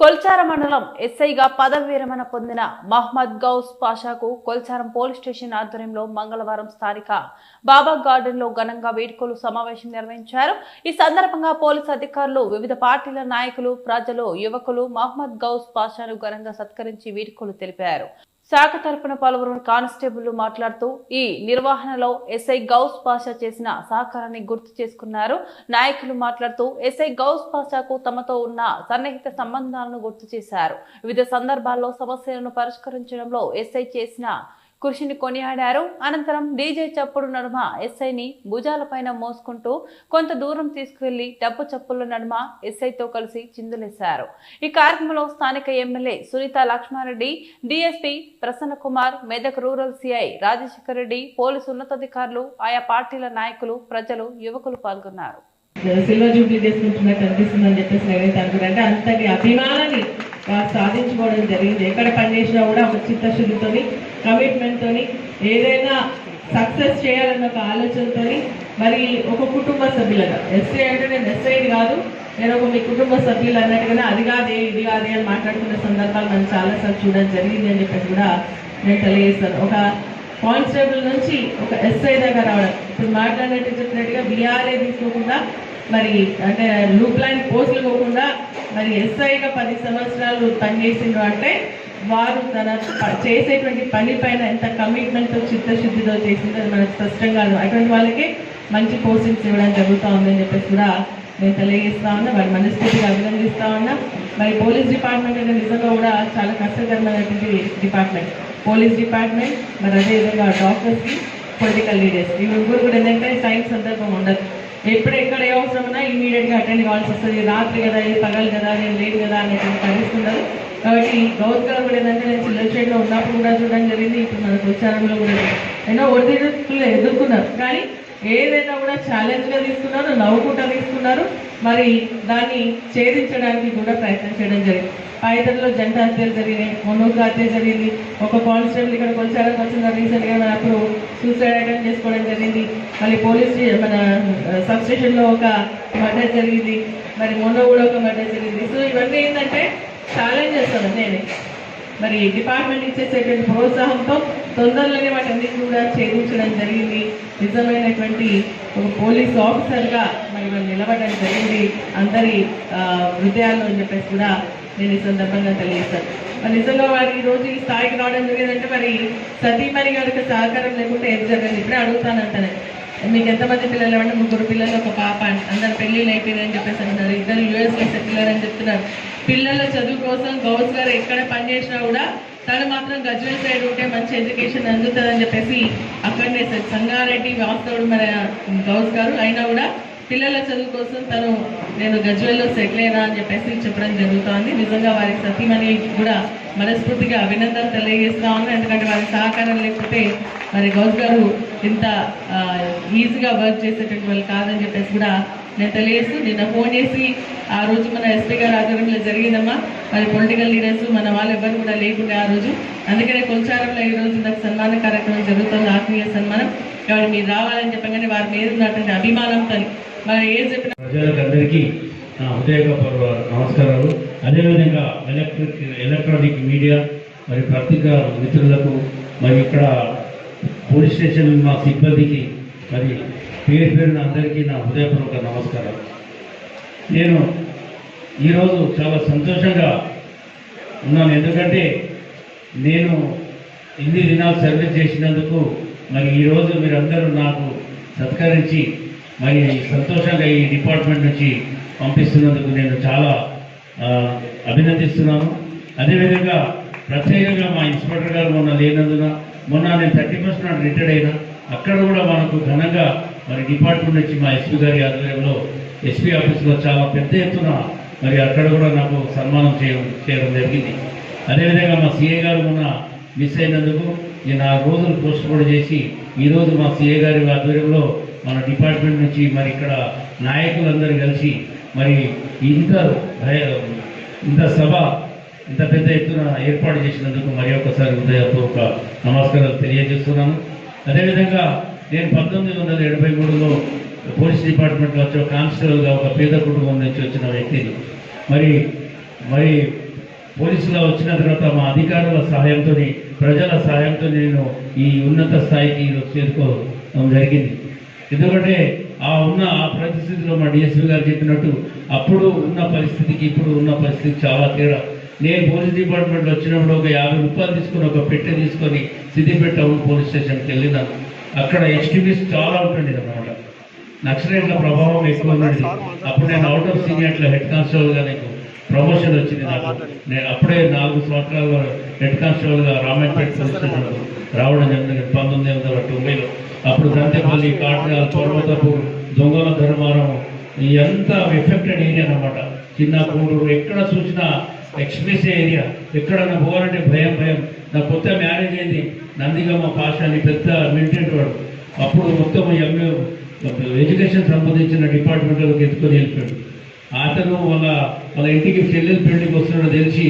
కొల్చారం మండలం ఎస్ఐగా పదవి విరమణ పొందిన మహ్మద్ గౌస్ పాషాకు కొల్చారం పోలీస్ స్టేషన్ ఆధ్వర్యంలో మంగళవారం స్థానిక బాబా గార్డెన్లో ఘనంగా వేడుకలు సమావేశం నిర్వహించారు. ఈ సందర్భంగా పోలీస్ అధికారులు వివిధ పార్టీల నాయకులు ప్రజలు యువకులు మహ్మద్ గౌస్ పాషాను ఘనంగా సత్కరించి వేడుకలు తెలిపారు. శాఖ తరపున పలువురు కానిస్టేబుల్ మాట్లాడుతూ ఈ నిర్వహణలో ఎస్ఐ గౌస్ పాషా చేసిన సహకారాన్ని గుర్తు చేసుకున్నారు. నాయకులు మాట్లాడుతూ ఎస్ఐ గౌస్ పాషాకు తమతో ఉన్న సన్నిహిత సంబంధాలను గుర్తు చేశారు. వివిధ సందర్భాల్లో సమస్యలను పరిష్కరించడంలో ఎస్ఐ చేసిన కృషిని కొనియాడారు. అనంతరం డీజే చప్పుడు నడుమ ఎస్ఐని భుజాలపైన మోసుకుంటూ కొంత దూరం తీసుకువెళ్ళి డబ్బు చప్పుల నడుమ ఎస్ఐతో కలిసి చిందులేశారు. ఈ కార్యక్రమంలో స్థానిక MLA Sunitha Laxma Reddy DSP Prasanna Kumar Medak rural CI Rajashekar Reddy police ఉన్నతాధికారులు ఆయా పార్టీల నాయకులు ప్రజలు యువకులు పాల్గొన్నారు. సిల్వర్ జూబ్లీ చేసుకుంటున్నట్టు అనిపిస్తుందని చెప్పేసి నేనైతే అనుకున్నాను అంతటి అభిమానాన్ని సాధించుకోవడం జరిగింది. ఎక్కడ పనిచేసినా కూడా ఒక చిత్తశుద్ధితోని కమిట్మెంట్తో ఏదైనా సక్సెస్ చేయాలన్న ఒక ఆలోచనతోని మరి ఒక కుటుంబ సభ్యులుగా. ఎస్ఐ అంటే నేను ఎస్ఐని కాదు నేను ఒక మీ కుటుంబ సభ్యులు అన్నట్టుగానే అది కాదే ఇది కాదే అని మాట్లాడుకున్న సందర్భాలు మనం చాలాసార్లు చూడడం జరిగింది అని చెప్పేసి కూడా నేను తెలియజేస్తాను. ఒక కానిస్టేబుల్ నుంచి ఒక ఎస్ఐ దగ్గర రావడం. ఇప్పుడు మాట్లాడినట్టు చెప్పినట్టుగా బీఆర్ఏ తీసుకోకుండా మరి అంటే లూప్ లైన్ పోస్టులు పోకుండా మరి ఎస్ఐగా పది సంవత్సరాలు పనిచేసిండ్రు అంటే వారు తన చేసేటువంటి పని పైన ఎంత కమిట్మెంట్తో చిత్తశుద్ధితో చేసిందో అది మనకు స్పష్టంగా అటువంటి వాళ్ళకి మంచి పోస్టింగ్స్ ఇవ్వడం జరుగుతూ ఉందని చెప్పేసి కూడా నేను తెలియజేస్తా ఉన్నా. వారి మనస్ఫూర్తిగా అభినందిస్తా ఉన్నా. మరి పోలీస్ డిపార్ట్మెంట్ అనేది నిజంగా కూడా చాలా కష్టకరమైనటువంటి డిపార్ట్మెంట్. పోలీస్ డిపార్ట్మెంట్ మరి అదేవిధంగా డాక్టర్స్కి పొలిటికల్ లీడర్స్ ఈ ముగ్గురు కూడా ఏంటంటే టైం సందర్భం ఉండదు. ఎప్పుడు ఎక్కడ ఏ అవసరం ఉన్నా ఇమీడియట్గా అటెండ్ కావాల్సి వస్తుంది. రాత్రి కదా ఇది పగలు కదా నేను లేదు కదా అనేటువంటి పరిస్థితి ఉండదు. కాబట్టి గౌత్ గారు కూడా ఏంటంటే నేను చిల్లచేట్లో ఉన్నప్పుడు కూడా చూడడం జరిగింది. ఇప్పుడు మనకు ప్రచారంలో కూడా ఎన్నో ఒడిదుడుకులు ఎదుర్కొన్నారు. కానీ ఏదైనా కూడా ఛాలెంజ్గా తీసుకున్నారు నవ్వుకుంటా తీసుకున్నారు. మరి దాన్ని ఛేదించడానికి కూడా ప్రయత్నం చేయడం జరిగింది. పాయితల్లో జంట హత్యలు జరిగినాయి మొన్నొక హత్య జరిగింది. ఒక కానిస్టేబుల్ ఇక్కడ కొలిచారం వచ్చిన రీసెంట్గా మన అప్పుడు సూసైడ్ అటెంప్ట్ చేసుకోవడం జరిగింది. మళ్ళీ పోలీస్ మన సబ్ స్టేషన్లో ఒక మర్డర్ జరిగింది. మరి మొన్న కూడా ఒక మర్డర్ జరిగింది. సో ఇవన్నీ ఏంటంటే ఛాలెంజ్ చేస్తాను నేనే. మరి డిపార్ట్మెంట్ ఇచ్చేసేటువంటి ప్రోత్సాహంతో తొందరలోనే వాటన్నిటి కూడా చేకూర్చడం జరిగింది. నిజమైనటువంటి ఒక పోలీస్ ఆఫీసర్గా మరి మనం నిలబడడం జరిగింది. అందరి హృదయాల్లో అని చెప్పేసి కూడా నేను ఈ సందర్భంగా తెలియజేస్తాను. మరి నిజంగా వారు ఈరోజు రోజు ఈ స్థాయికి రావడం జరిగిందంటే మరి సతీమణి గారికి సహకారం లేకుంటే ఏం జరగదు? ఇప్పుడే అడుగుతానంటాను మీకు ఎంతమంది పిల్లలు అంటే ముగ్గురు పిల్లలు ఒక పాప అని అందరు పెళ్ళిళ్ళు అయిపోయినాయని చెప్పేసి అంటున్నారు. ఇద్దరు యూఎస్లో సెటిల్ అని చెప్తున్నారు. పిల్లల చదువు కోసం గౌస్ గారు ఎక్కడ పనిచేసినా కూడా తను మాత్రం గజ్వేల్ సైడ్ ఉంటే మంచి ఎడ్యుకేషన్ అందుతుందని చెప్పేసి అక్కడనే సంగారెడ్డి వాస్తవుడు మన గౌస్ గారు. అయినా కూడా పిల్లల చదువు కోసం తను నేను గజ్వేల్లో సెటిల్ అయినా అని చెప్పేసి చెప్పడం జరుగుతోంది. నిజంగా వారి సతీమణి కూడా మనస్ఫూర్తిగా అభినందన తెలియజేస్తా ఉన్నాను. ఎందుకంటే వారి సహకారం లేకపోతే మరి గౌస్ గారు ఇంత ఈజీగా వర్క్ చేసేటటువంటి వాళ్ళు కాదని చెప్పేసి కూడా నేను తెలియజేస్తూ నిన్న ఫోన్ చేసి ఆ రోజు మన ఎస్పీ గారి ఆధ్వర్యంలో జరిగిందమ్మా. మరి పొలిటికల్ లీడర్స్ మన వాళ్ళు ఎవరు కూడా లేకుండా ఆ రోజు. అందుకనే కొంచారంలో ఈ రోజు నాకు సన్మాన కార్యక్రమం జరుగుతుంది ఆత్మీయ సన్మానం. కాబట్టి మీరు రావాలని చెప్పగానే వారి మీద ఉన్నటువంటి అభిమానంతో మరి ఏం చెప్పిన ప్రజలకందరికీ నా హృదయపూర్వ నమస్కారాలు. అదేవిధంగా ఎలక్ట్రిక్ ఎలక్ట్రానిక్ మీడియా మరి పత్రికా మిత్రులకు మరి ఇక్కడ పోలీస్ స్టేషన్ మా సిబ్బందికి మరి పేరు పేరున అందరికీ నా హృదయపూర్వక నమస్కారం నేను ఈరోజు చాలా సంతోషంగా ఉన్నాను. ఎందుకంటే నేను ఇన్ని దినాలు సర్వీస్ చేసినందుకు మరి ఈరోజు మీరందరూ నాకు సత్కరించి మరి సంతోషంగా ఈ డిపార్ట్మెంట్ నుంచి పంపిస్తున్నందుకు నేను చాలా అభినందిస్తున్నాను. అదేవిధంగా ప్రత్యేకంగా మా ఇన్స్పెక్టర్ గారు మొన్న లేనందున మొన్న నేను థర్టీ ఫస్ట్ నాడు రిటైర్డ్ అయినా అక్కడ కూడా మనకు ఘనంగా మరి డిపార్ట్మెంట్ నుంచి మా ఎస్పీ గారి ఆధ్వర్యంలో ఎస్పీ ఆఫీస్లో చాలా పెద్ద ఎత్తున మరి అక్కడ కూడా నాకు సన్మానం చేయడం చేయడం జరిగింది. అదేవిధంగా మా సీఏ గారు మొన్న మిస్ అయినందుకు నేను ఆ రోజులు పోస్ట్ కూడా చేసి ఈరోజు మా సీఏ గారి ఆధ్వర్యంలో మన డిపార్ట్మెంట్ నుంచి మరి ఇక్కడ నాయకులందరూ కలిసి మరి ఇంత భయ- ఇంత సభ ఇంత పెద్ద ఎత్తున ఏర్పాటు చేసినందుకు మరి ఒకసారి హృదయపూర్వక నమస్కారాలు తెలియజేస్తున్నాను. అదేవిధంగా నేను పంతొమ్మిది వందల ఎనభై మూడులో పోలీస్ డిపార్ట్మెంట్లో వచ్చే కానిస్టేబుల్గా ఒక పేద కుటుంబం నుంచి వచ్చిన వ్యక్తిని. మరి మరి పోలీసులో వచ్చిన తర్వాత మా అధికారుల సహాయంతో ప్రజల సహాయంతో నేను ఈ ఉన్నత స్థాయికి చేరుకోవడం జరిగింది. ఎందుకంటే ఆ ఉన్న ఆ పరిస్థితిలో మా డిఎస్పీ గారు చెప్పినట్టు అప్పుడు ఉన్న పరిస్థితికి ఇప్పుడు ఉన్న పరిస్థితి చాలా తేడా. నేను పోలీస్ డిపార్ట్మెంట్ వచ్చినప్పుడు ఒక యాభై రూపాయలు తీసుకొని ఒక పెట్టె తీసుకొని సిద్దిపేట టౌన్ పోలీస్ స్టేషన్కి వెళ్ళినాను. అక్కడ ఎక్స్ట్రీమిస్ట్ చాలా ఉంటుంది అనమాట నక్సలైట్ల ప్రభావం ఎక్కువ ఉన్నది అప్పుడు నేను అవుట్ ఆఫ్ సీనియర్లో హెడ్ కానిస్టేబుల్గా నీకు ప్రమోషన్ వచ్చింది నాకు. నేను అప్పుడే నాలుగు సంవత్సరాలు హెడ్ కానిస్టేబుల్గా రామాయణపేట పోలీస్ రావడం జరిగింది. పంతొమ్మిది వందల తొంభైలో అప్పుడు దంతేపల్లి కాట్రాల్ పర్వతపూర్ దొంగల ధర్మారం ఇదంతా ఎఫెక్టెడ్ ఏరియా అన్నమాట. చిన్న కూడూరు ఎక్కడ చూసినా ఎక్స్ప్రెస్ ఏరియా ఎక్కడన్నా పోవాలంటే భయం భయం. నా కొత్త మ్యారేజ్ అయింది నందిగమ్మ పాష అని పెద్ద మిలిటెంట్ వాడు. అప్పుడు మొత్తం ఎంఏ ఎడ్యుకేషన్ సంబంధించిన డిపార్ట్మెంట్లోకి ఎత్తుకొని వెళ్ళిపోయాడు. అతను వాళ్ళ వాళ్ళ ఇంటికి చెల్లెలు పెళ్ళికి వస్తున్నాడో తెలిసి